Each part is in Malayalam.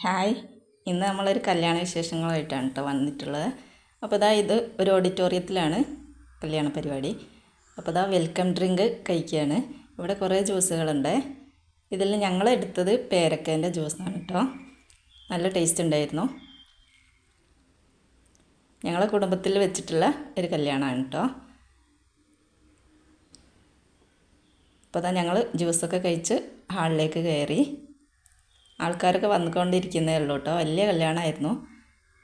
ഹായ്. ഇന്ന് നമ്മളൊരു കല്യാണ വിശേഷങ്ങളായിട്ടാണ് കേട്ടോ വന്നിട്ടുള്ളത്. അപ്പോൾ ഇതാ ഇത് ഒരു ഓഡിറ്റോറിയത്തിലാണ് കല്യാണ പരിപാടി. അപ്പോൾ ഇതാ വെൽക്കം ഡ്രിങ്ക് കഴിക്കുകയാണ് ഇവിടെ കുറേ ജ്യൂസുകളുണ്ട്. ഇതിൽ ഞങ്ങൾ എടുത്തത് പേരക്കേന്റെ ജ്യൂസാണ് കേട്ടോ നല്ല ടേസ്റ്റ് ഉണ്ടായിരുന്നു. ഞങ്ങളെ കുടുംബത്തിൽ വെച്ചിട്ടുള്ള ഒരു കല്യാണമാണ് കേട്ടോ അപ്പോൾ അതാ ഞങ്ങൾ ജ്യൂസൊക്കെ കഴിച്ച് ഹാളിലേക്ക് കയറി. ആൾക്കാരൊക്കെ വന്നുകൊണ്ടിരിക്കുന്നേ ഉള്ളൂ കേട്ടോ. വലിയ കല്യാണമായിരുന്നു.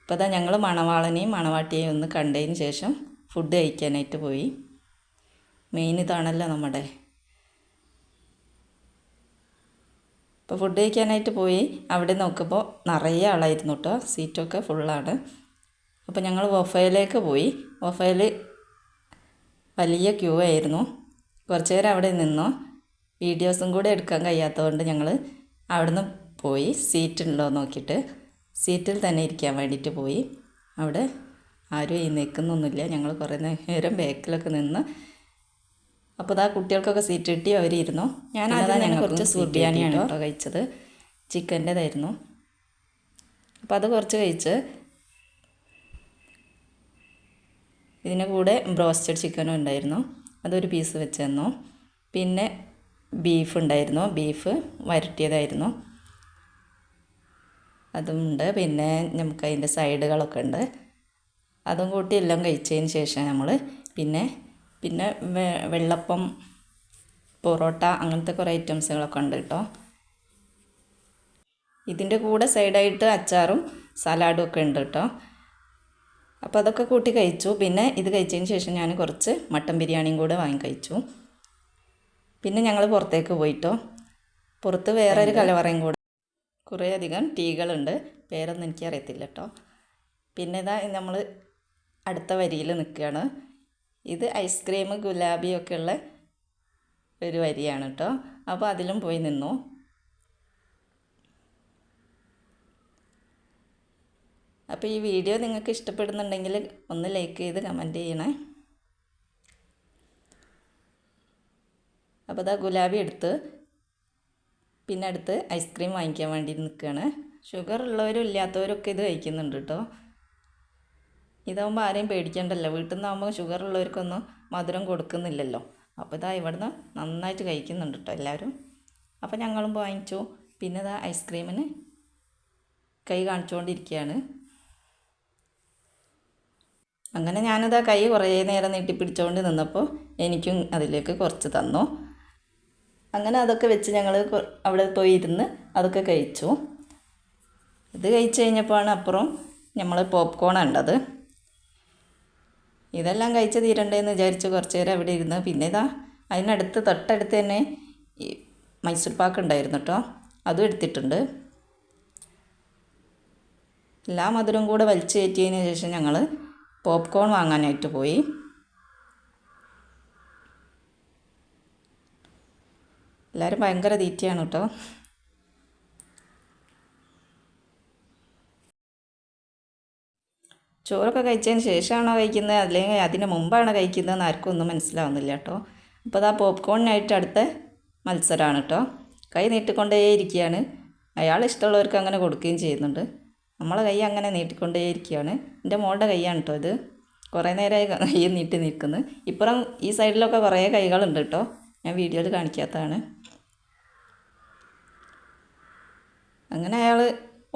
ഇപ്പോൾ അതാ ഞങ്ങൾ മണവാളനെയും മണവാട്ടിയെയും ഒന്ന് കണ്ടതിന് ശേഷം ഫുഡ് കഴിക്കാനായിട്ട് പോയി. മെയിൻ ഇതാണല്ലോ നമ്മുടെ. ഇപ്പോൾ ഫുഡ് കഴിക്കാനായിട്ട് പോയി. അവിടെ നോക്കുമ്പോൾ നിറയെ ആളായിരുന്നു കേട്ടോ. സീറ്റൊക്കെ ഫുള്ളാണ് അപ്പോൾ ഞങ്ങൾ വൊഫയിലേക്ക് പോയി. വൊഫയിൽ വലിയ ക്യൂ ആയിരുന്നു. കുറച്ച് നേരം അവിടെ നിന്നു. വീഡിയോസും കൂടെ എടുക്കാൻ കഴിയാത്തതുകൊണ്ട് ഞങ്ങൾ അവിടുന്ന് പോയി. സീറ്റ് ഉണ്ടോ നോക്കിയിട്ട് സീറ്റിൽ തന്നെ ഇരിക്കാൻ വേണ്ടിയിട്ട് പോയി. അവിടെ ആരും ഈ നിൽക്കുന്നൊന്നുമില്ല. ഞങ്ങൾ കുറേ നേരം ബാക്കിലൊക്കെ നിന്ന്. അപ്പോൾ ഇതാ കുട്ടികൾക്കൊക്കെ സീറ്റ് കിട്ടി അവരിരുന്നു. ഞാൻ അതാ ഞങ്ങൾ കുറച്ച് സൂപ്പ് ബിരിയാണിയാണ് കേട്ടോ കഴിച്ചത്. ചിക്കന്റേതായിരുന്നു. അപ്പോൾ അത് കുറച്ച് കഴിച്ച് ഇതിന്റെ കൂടെ ബ്രോസ്റ്റഡ് ചിക്കനും ഉണ്ടായിരുന്നു. അതൊരു പീസ് വെച്ച് തന്നു. പിന്നെ ബീഫ് ഉണ്ടായിരുന്നു. ബീഫ് വരട്ടിയതായിരുന്നു. അതുമുണ്ട് പിന്നെ നമുക്ക് അതിന്റെ സൈഡുകളൊക്കെ ഉണ്ട്. അതും കൂട്ടി എല്ലാം കഴിച്ചതിന് ശേഷം നമ്മൾ പിന്നെ പിന്നെ വെള്ളപ്പം പൊറോട്ട അങ്ങനത്തെ കുറേ ഐറ്റംസുകളൊക്കെ ഉണ്ട് കേട്ടോ. ഇതിന്റെ കൂടെ സൈഡായിട്ട് അച്ചാറും സലാഡും ഒക്കെ ഉണ്ട് കേട്ടോ. അപ്പോൾ അതൊക്കെ കൂട്ടി കഴിച്ചു. പിന്നെ ഇത് കഴിച്ചതിന് ശേഷം ഞാൻ കുറച്ച് മട്ടൻ ബിരിയാണിയും കൂടെ വാങ്ങി കഴിച്ചു. പിന്നെ ഞങ്ങൾ പുറത്തേക്ക് പോയിട്ടോ പുറത്ത് വേറൊരു കലവറയും കൂടെ കുറേ അധികം ടീകളുണ്ട്. പേരൊന്നും എനിക്കറിയത്തില്ല കേട്ടോ. പിന്നെ ഇതാ നമ്മൾ അടുത്ത വരിയിൽ നിൽക്കുകയാണ്. ഇത് ഐസ്ക്രീം ഗുലാബി ഒക്കെ ഉള്ള ഒരു വരിയാണ് കേട്ടോ. അപ്പോൾ അതിലും പോയി നിന്നു. അപ്പോൾ ഈ വീഡിയോ നിങ്ങൾക്ക് ഇഷ്ടപ്പെടുന്നുണ്ടെങ്കിൽ ഒന്ന് ലൈക്ക് ചെയ്ത് കമന്റ് ചെയ്യണേ. അപ്പോൾ അതാ ഗുലാബി എടുത്ത് പിന്നെ അടുത്ത് ഐസ്ക്രീം വാങ്ങിക്കാൻ വേണ്ടി നിൽക്കുകയാണ്. ഷുഗർ ഉള്ളവരും ഇല്ലാത്തവരൊക്കെ ഇത് കഴിക്കുന്നുണ്ട് കേട്ടോ. ഇതാകുമ്പോൾ ആരെയും പേടിക്കണ്ടല്ലോ. വീട്ടിൽ നിന്നാകുമ്പോൾ ഷുഗർ ഉള്ളവർക്കൊന്നും മധുരം കൊടുക്കുന്നില്ലല്ലോ. അപ്പോൾ ഇതാ ഇവിടുന്ന് നന്നായിട്ട് കഴിക്കുന്നുണ്ട് കേട്ടോ എല്ലാവരും. അപ്പോൾ ഞങ്ങളും വാങ്ങിച്ചു. പിന്നെ ഇതാ ഐസ്ക്രീമിന് കൈ കാണിച്ചുകൊണ്ടിരിക്കുകയാണ്. അങ്ങനെ ഞാനിതാ കൈ കുറേ നേരം നീട്ടിപ്പിടിച്ചുകൊണ്ട് നിന്നപ്പോൾ എനിക്കും അതിലേക്ക് കുറച്ച് തന്നു. അങ്ങനെ അതൊക്കെ വെച്ച് ഞങ്ങൾ അവിടെ പോയി ഇരുന്ന് അതൊക്കെ കഴിച്ചു. ഇത് കഴിച്ച് കഴിഞ്ഞപ്പോഴാണ് അപ്പുറം നമ്മൾ പോപ്കോൺ ഉണ്ടത് ഇതെല്ലാം കഴിച്ച് തീരണ്ടേന്ന് വിചാരിച്ച് കുറച്ച് നേരം അവിടെ ഇരുന്ന്. പിന്നെ ഇതാ അതിനടുത്ത് തൊട്ടടുത്ത് തന്നെ ഈ മൈസൂർ പാക്ക് ഉണ്ടായിരുന്നു കേട്ടോ അതും എടുത്തിട്ടുണ്ട്. എല്ലാ മധുരവും കൂടെ വലിച്ചു കയറ്റിയതിന് ശേഷം ഞങ്ങൾ പോപ്കോൺ വാങ്ങാനായിട്ട് പോയി. എല്ലാവരും ഭയങ്കര തീറ്റയാണ് കേട്ടോ. ചോറൊക്കെ കഴിച്ചതിന് ശേഷമാണോ കഴിക്കുന്നത്? അല്ലെങ്കിൽ അതിന് മുമ്പാണ് കഴിക്കുന്നതെന്ന് ആർക്കും ഒന്നും മനസ്സിലാവുന്നില്ല കേട്ടോ. അപ്പോൾ അതാ പോപ്കോണിനായിട്ട് അടുത്ത മത്സരമാണ് കേട്ടോ. കൈ നീട്ടിക്കൊണ്ടേ ഇരിക്കുകയാണ് അയാൾ ഇഷ്ടമുള്ളവർക്ക് അങ്ങനെ കൊടുക്കുകയും ചെയ്യുന്നുണ്ട്. നമ്മളെ കൈ അങ്ങനെ നീട്ടിക്കൊണ്ടേ ഇരിക്കുകയാണ് എന്റെ മോളുടെ കൈയാണ് കേട്ടോ ഇത്. കുറേ നേരമായി കൈ നീട്ടി നിൽക്കുന്നത് ഇപ്പുറം ഈ സൈഡിലൊക്കെ കുറേ കൈകളുണ്ട് കേട്ടോ. ഞാൻ വീഡിയോയിൽ കാണിക്കാത്തതാണ്. അങ്ങനെ അയാൾ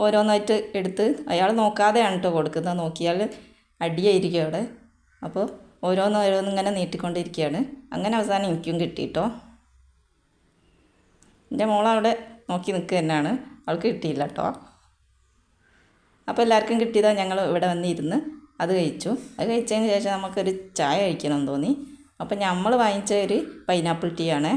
ഓരോന്നായിട്ട് എടുത്ത് അയാൾ നോക്കാതെയാണ് കേട്ടോ കൊടുക്കുന്നത്. നോക്കിയാൽ അടിയായിരിക്കും അവിടെ. അപ്പോൾ ഓരോന്ന് ഓരോന്ന് ഇങ്ങനെ നീട്ടിക്കൊണ്ടിരിക്കുകയാണ് അങ്ങനെ അവസാനം എനിക്കും കിട്ടി കേട്ടോ എന്റെ മോളവിടെ നോക്കി നിൽക്കുക തന്നെയാണ് അവൾക്ക് കിട്ടിയില്ല കേട്ടോ അപ്പോൾ എല്ലാവർക്കും കിട്ടിയതാണ് ഞങ്ങൾ ഇവിടെ വന്നിരുന്ന്. അത് കഴിച്ചു. അത് കഴിച്ചതിന് ശേഷം നമുക്കൊരു ചായ കഴിക്കണം തോന്നി. അപ്പോൾ നമ്മൾ വാങ്ങിച്ച ഒരു പൈനാപ്പിൾ ടീ ആണ്.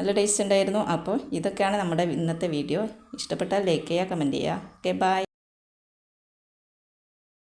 നല്ല ടേസ്റ്റ് ഉണ്ടായിരുന്നു. അപ്പോൾ ഇതൊക്കെയാണ് നമ്മുടെ ഇന്നത്തെ വീഡിയോ ഇഷ്ടപ്പെട്ടാൽ ലൈക്ക് ചെയ്യുക കമന്റ് ചെയ്യുക. Okay bye